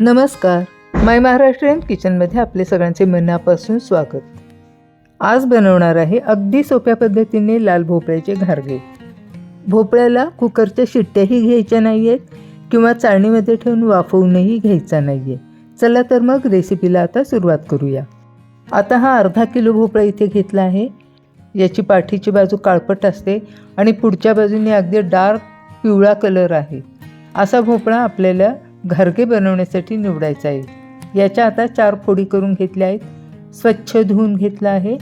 नमस्कार. माय महाराष्ट्रीयन किचनमध्ये आपले सगळ्यांचे मनापासून स्वागत. आज बनवणार आहे अगदी सोप्या पद्धतीने लाल भोपळ्याचे घारगे. भोपळ्याला कुकरच्या शिट्ट्याही घ्यायच्या नाही आहेत किंवा चाळणीमध्ये ठेवून वाफवूनही घ्यायचा नाही आहे चला तर मग रेसिपीला आता सुरुवात करूया. आता हा अर्धा किलो भोपळा इथे घेतला आहे. याची पाठीची बाजू काळपट असते आणि पुढच्या बाजूने अगदी डार्क पिवळा कलर आहे. असा भोपळा आपल्याला घरगे बनवण्यासाठी निवडायचा आहे. याच्या आता चार फोडी करून घेतल्या आहेत. स्वच्छ धुवून घेतला आहे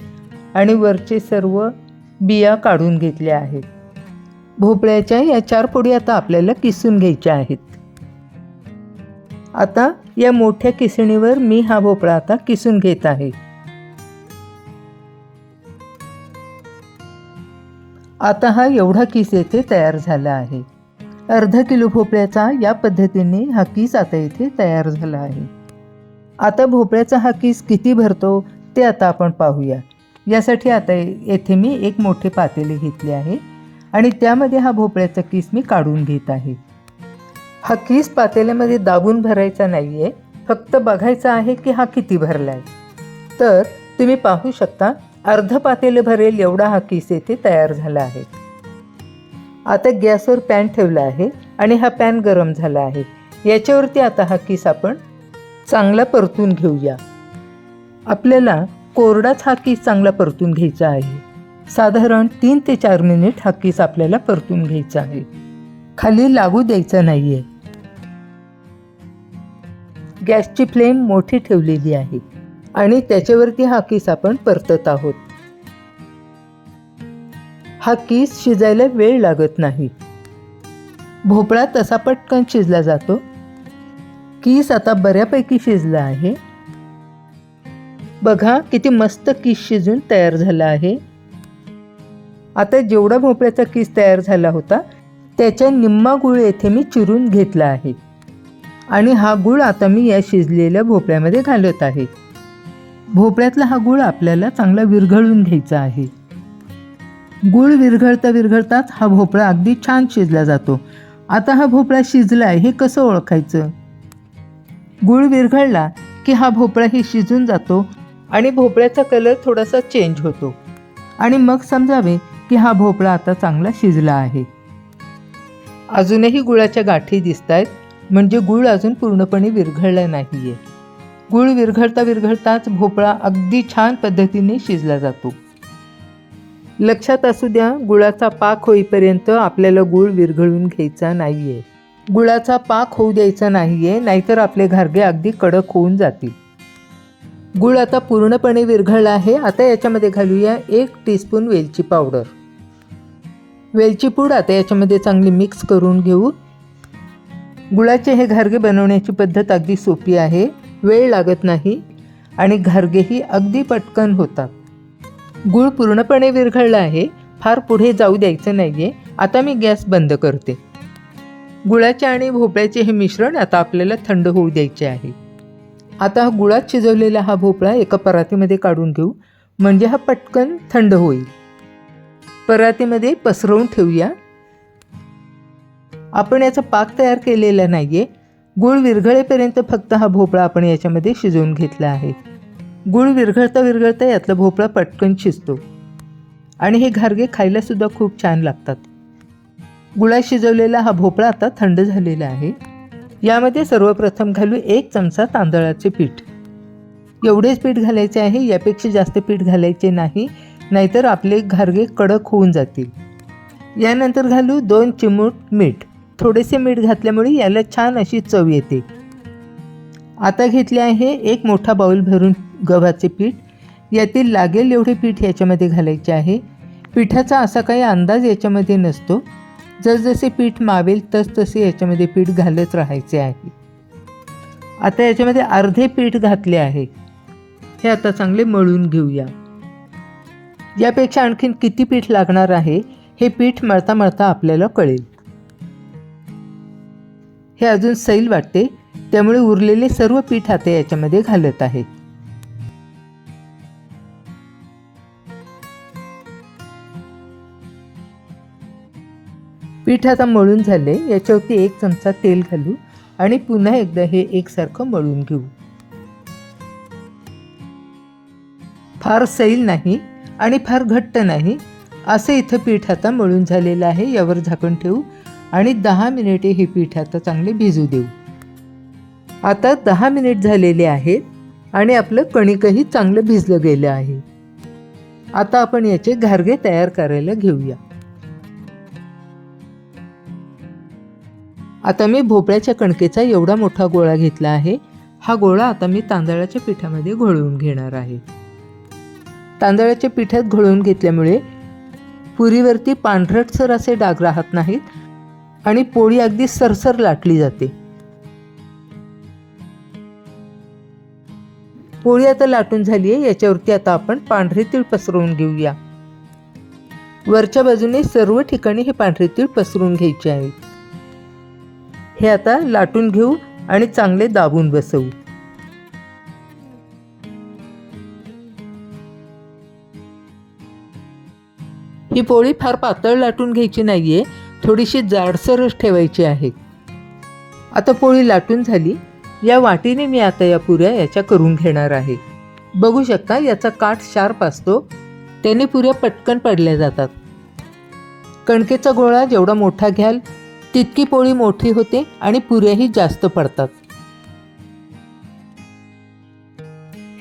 आणि वरचे सर्व बिया काढून घेतल्या आहेत. भोपळ्याच्या या चार फोडी आता आपल्याला किसून घ्यायच्या आहेत. आता या मोठ्या किसणीवर मी हा भोपळा आता किसून घेत आहे. आता हा एवढा किस येथे तयार झाला आहे. अर्धा किलो भोपळ्याचा या पद्धतीने हा किस आता इथे तयार झाला आहे. आता भोपळ्याचा हा किस किती भरतो ते आता आपण पाहूया. यासाठी आता येथे मी एक मोठे पातेले घेतले आहे आणि त्यामध्ये हा भोपळ्याचा किस मी काढून घेत आहे. हा किस पातेल्यामध्ये दाबून भरायचा नाही आहे फक्त बघायचा आहे की हा किती भरला आहे तर तुम्ही पाहू शकता अर्ध पातेले भरेल एवढा हा किस येथे तयार झाला आहे. आता गॅसवर पॅन ठेवला आहे आणि हा पॅन गरम झाला आहे. याच्यावरती आता हा किस आपण चांगला परतून घेऊया. आपल्याला कोरडाच हा किस चांगला परतून घ्यायचा आहे. साधारण तीन ते चार मिनिट हा किस आपल्याला परतून घ्यायचा आहे. खाली लागू द्यायचा नाही आहे गॅसची फ्लेम मोठी ठेवलेली आहे आणि त्याच्यावरती हा किस आपण परतत आहोत. हा किस शिजायला वेळ लागत नाही. भोपळा तसा पटकन शिजला जातो. किस आता बऱ्यापैकी शिजला आहे. बघा किती मस्त किस शिजून तयार झाला आहे. आता जेवढा भोपळ्याचा किस तयार झाला होता त्याच्या निम्मा गुळ येथे मी चिरून घेतला आहे. आणि हा गुळ आता मी या शिजलेल्या भोपळ्यामध्ये घालत आहे. भोपळ्यातला हा गुळ आपल्याला चांगला विरघळून घ्यायचा आहे. गुळ विरघळता विरघळताच हा भोपळा अगदी छान शिजला जातो. आता हा भोपळा शिजला आहे हे कसं ओळखायचं? गुळ विरघळला की हा भोपळाही शिजून जातो आणि भोपळ्याचा कलर थोडासा चेंज होतो. आणि मग समजावे की हा भोपळा आता चांगला शिजला आहे. अजूनही गुळाच्या गाठी दिसत आहेत म्हणजे गुळ अजून पूर्णपणे विरघळला नाही आहे गुळ विरघळता विरघळताच भोपळा अगदी छान पद्धतीने शिजला जातो. लक्षात असू द्या गुळाचा पाक होईपर्यंत आपल्याला गुळ विरघळून घ्यायचा नाही आहे गुळाचा पाक होऊ द्यायचा नाही आहे नाहीतर आपले घारगे अगदी कडक होऊन जातील. गुळ आता पूर्णपणे विरघळला आहे आता याच्यामध्ये घालूया एक टीस्पून वेलची पावडर वेलची पूड आता याच्यामध्ये चांगली मिक्स करून घेऊ. गुळाचे हे घारगे बनवण्याची पद्धत अगदी सोपी आहे वेळ लागत नाही आणि घारगेही अगदी पटकन होतात. गूळ पूर्णपणे विरघळला आहे फार पुढे जाऊ द्यायचं नाही आहे आता मी गॅस बंद करते. गुळाचे आणि भोपळ्याचे हे मिश्रण आता आपल्याला थंड होऊ द्यायचे आहे. आता हा गुळात शिजवलेला हा भोपळा एका परातीमध्ये काढून घेऊ म्हणजे हा पटकन थंड होईल. परातीमध्ये पसरवून ठेवूया. आपण याचा पाक तयार केलेला नाही आहे गुळ विरघळेपर्यंत फक्त हा भोपळा आपण याच्यामध्ये शिजवून घेतला आहे. गुळ विरघळता विरघळता यातला भोपळा पटकन शिजतो. आणि हे घारगे खायलासुद्धा खूप छान लागतात. गुळात शिजवलेला हा भोपळा आता थंड झालेला आहे. यामध्ये सर्वप्रथम घालू एक चमचा तांदळाचे पीठ. एवढेच पीठ घालायचे आहे यापेक्षा जास्त पीठ घालायचे नाही नाहीतर आपले घारगे कडक होऊन जातील. यानंतर घालू दोन चिमूट मीठ. थोडेसे मीठ घातल्यामुळे याला छान अशी चव येते. आता घेतले आहे एक मोठा बाऊल भरून गव्हाचे पीठ. यातील लागेल एवढे पीठ याच्यामध्ये घालायचे आहे. पिठाचा असा काही अंदाज याच्यामध्ये नसतो. जसजसे पीठ मावेल तसतसे याच्यामध्ये पीठ घालत राहायचे आहे. आता याच्यामध्ये अर्धे पीठ घातले आहे. हे आता चांगले मळून घेऊया. यापेक्षा आणखीन किती पीठ लागणार आहे हे पीठ मळता मळता आपल्याला कळेल. हे अजून सैल वाटते. त्यामुळे उरलेले सर्व पीठ आता याच्यामध्ये घालत आहे. पीठ आता मळून झाले. याच्यावरती एक चमचा तेल घालू आणि पुन्हा एकदा हे एकसारखं मळून घेऊ. फार सैल नाही आणि फार घट्ट नाही. असं इथं पीठ आता मळून झालेलं आहे. यावर झाकण ठेवू आणि दहा मिनिटे हे पीठ आता चांगले भिजू देऊ. आता दहा मिनिट झालेले आहेत आणि आपलं कणिकही चांगलं भिजलं गेलं आहे. आता आपण याचे घारगे तयार करायला घेऊया. आता मी भोपळ्याच्या कणकेचा एवढा मोठा गोळा घेतला आहे. हा गोळा आता मी तांदळाच्या पिठामध्ये घोळवून घेणार आहे. तांदळाच्या पिठात घोळवून घेतल्यामुळे पुरीवरती पांढरटसर असे डाग राहत नाहीत आणि पोळी अगदी सरसर लाटली जाते. पोळी आता लाटून झाली आहे याच्यावरती आता आपण पांढरे तीळ पसरवून घेऊया. वरच्या बाजूने सर्व ठिकाणी हे पांढरे तीळ पसरून घ्यायचे आहे हे आता लाटून घेऊ आणि चांगले दाबून बसवू. ही पोळी फार पातळ लाटून घ्यायची नाहीये थोडीशी जाडसरच ठेवायची आहे. आता पोळी लाटून झाली. या वाटीने मी आता या पुऱ्या याच्या करून घेणार आहे. बघू शकता याचा काठ शार्प असतो. त्याने पुऱ्या पटकन पडल्या जातात. कणकेचा गोळा जेवढा मोठा घ्याल तितकी पोळी मोठी होते आणि पुऱ्याही जास्त पडतात.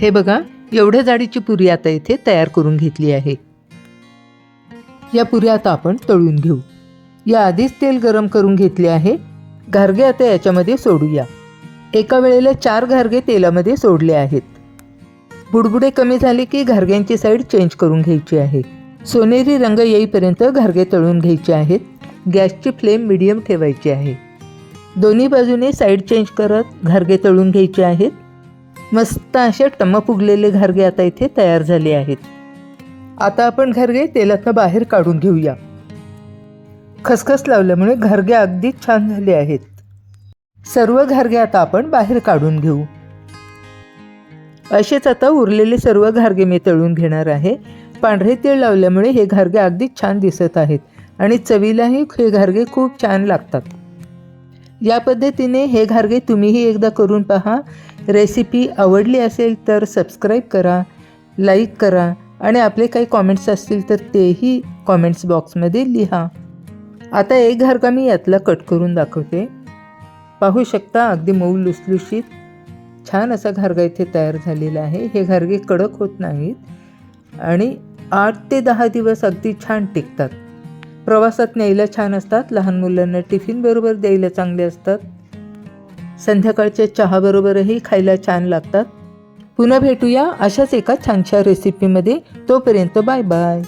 हे बघा एवढ्या जाडीची पुरी आता इथे तयार करून घेतली आहे. या पुऱ्या आता आपण तळून घेऊ. या आधीच तेल गरम करून घेतले आहे. घारगे आता याच्यामध्ये सोडूया. एका वेळेला चार घारगे तेलामध्ये सोडले आहेत. बुडबुडे कमी झाले की घारग्यांची साईड चेंज करून घ्यायची आहे. सोनेरी रंग येईपर्यंत घारगे तळून घ्यायचे आहेत. गॅसची फ्लेम मिडियम ठेवायची आहे. दोन्ही बाजूने साईड चेंज करत घारगे तळून घ्यायचे आहेत. मस्त असे टम्म फुगलेले घारगे आता इथे तयार झाले आहेत. आता आपण घरगे तेलातनं बाहेर काढून घेऊया. खसखस लावल्यामुळे घरगे अगदी छान झाले आहेत. सर्व घरगे आता आपण बाहेर काढून घेऊ. असेच आता उरलेले सर्व घारगे मी तळून घेणार आहे. पांढरे तेल लावल्यामुळे हे घारगे अगदी छान दिसत आहेत आणि चवीलाही हे घारगे खूप छान लागतात. या पद्धतीने हे घारगे तुम्हीही एकदा करून पहा. रेसिपी आवडली असेल तर सबस्क्राईब करा लाईक करा आणि आपले काही कॉमेंट्स असतील तर तेही कॉमेंट्स बॉक्समध्ये लिहा. आता एक घारगा मी यातला कट करून दाखवते. पाहू शकता अगदी मऊ लुसलुशीत. छान असा घारगा इथे तयार झालेला आहे. हे घारगे कडक होत नाहीत आणि आठ ते दहा दिवस अगदी छान टिकतात. प्रवासात न्यायला छान असतात. लहान मुलांना टिफिनबरोबर द्यायला चांगले असतात. संध्याकाळच्या चहाबरोबरही खायला छान लागतात. पुन्हा भेटूया अशाच एका छानशा रेसिपीमध्ये तोपर्यंत बाय बाय.